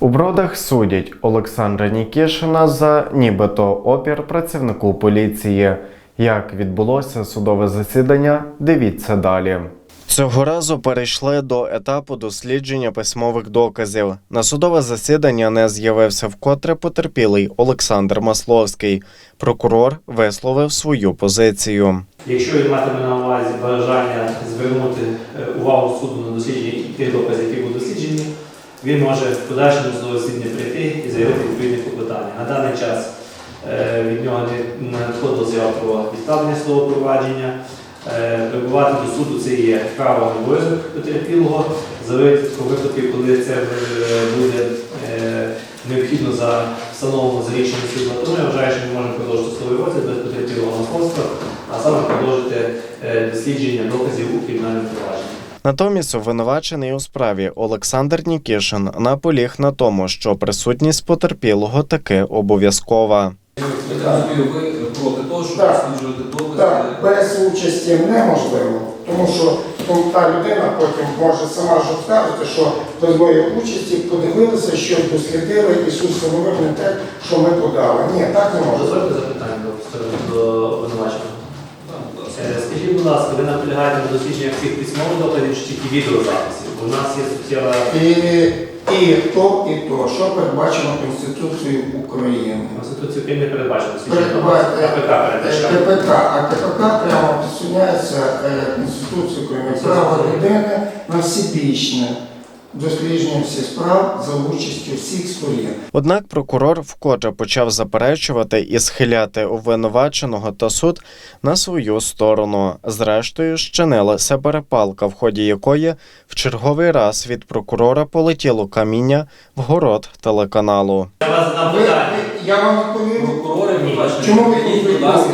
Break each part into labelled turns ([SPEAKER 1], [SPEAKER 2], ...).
[SPEAKER 1] У бродах судять Олександра Нікішина за нібито опір працівнику поліції. Як відбулося судове засідання, дивіться далі. Цього разу перейшли до етапу дослідження письмових доказів. На судове засідання не з'явився вкотре потерпілий Олександр Масловський. Прокурор висловив свою позицію.
[SPEAKER 2] Якщо він матиме на увазі бажання звернути е, увагу суду на дослідження тих доказів, які будуть досліджені, він може в подальшому судове засідання прийти і заявити відповідні клопотання. На даний час е, від нього не надходила заява про відставлення судового провадження. Е, Прибувати до суду це є право і обов'язок потерпілого. За випадку, випадків, коли це е, буде необхідно за встановлено за рішенням суду, тому я вважаю, що ми можемо продовжити судовий розгляд без потерпілого насильства, а саме продовжити дослідження доказів у кримінальному провадженні.
[SPEAKER 1] Натомість обвинувачений у справі Олександр Нікішин наполіг на тому, що присутність потерпілого таки обов'язкова.
[SPEAKER 3] Так
[SPEAKER 4] без участі неможливо, тому що ну, та людина потім може сама ж скажете, що без моєї участі подивилися, що дослідили, і суд встановив не те, що ми подали. Ні, так не може.
[SPEAKER 2] Запитання до сторони до обвинуваченого.
[SPEAKER 3] Так, будь ласка.
[SPEAKER 2] Е, Скажіть, будь ласка, ви наполягаєте на дослідженнях всіх письмових доказів чи тільки відеозаписів? Бо у нас є суттєва
[SPEAKER 4] І, і то, і то, що передбачено Конституцією України.
[SPEAKER 2] Конституцію України не передбачено дослідження
[SPEAKER 4] Передбачено.
[SPEAKER 2] доказів. КПК передбачає.
[SPEAKER 4] КПК, а КПК прямо підсуняється е, Конституцією України право людини на всебічне дослідження всіх справ за участю всіх сторін.
[SPEAKER 1] Однак прокурор вкотре почав заперечувати і схиляти обвинуваченого та суд на свою сторону. Зрештою, щинилася перепалка, в ході якої в черговий раз від прокурора полетіло каміння в город телеканалу.
[SPEAKER 2] Я вас задам
[SPEAKER 4] Ви,
[SPEAKER 2] питання.
[SPEAKER 4] я вам відповім.
[SPEAKER 3] Прокурори,
[SPEAKER 2] Ні.
[SPEAKER 3] ви
[SPEAKER 4] Чому ви
[SPEAKER 3] прийдіть, будь ласка.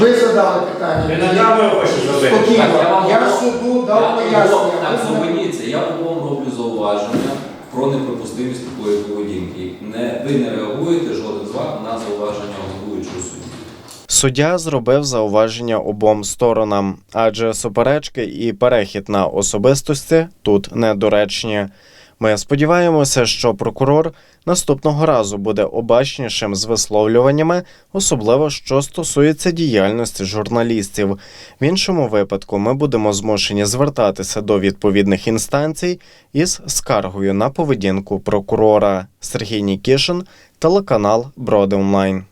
[SPEAKER 4] Ви задали
[SPEAKER 2] Ви
[SPEAKER 4] питання.
[SPEAKER 2] на камеру хочете зробити?
[SPEAKER 4] Спокійно.
[SPEAKER 3] Так, я вам
[SPEAKER 4] Я
[SPEAKER 3] говорю-
[SPEAKER 4] суду дав
[SPEAKER 3] Я
[SPEAKER 4] пояснення.
[SPEAKER 3] Так,
[SPEAKER 4] Ви
[SPEAKER 3] зупиніться. Я вам зауваження про неприпустимість такої поведінки. Не, ви не реагуєте, жоден з вас на зауваження головуючого судді.
[SPEAKER 1] Суддя зробив зауваження обом сторонам, адже суперечки і перехід на особистості тут недоречні. Ми сподіваємося, що прокурор наступного разу буде обачнішим з висловлюваннями, особливо що стосується діяльності журналістів. В іншому випадку ми будемо змушені звертатися до відповідних інстанцій із скаргою на поведінку прокурора. Сергій Нікішин, телеканал Броди Онлайн.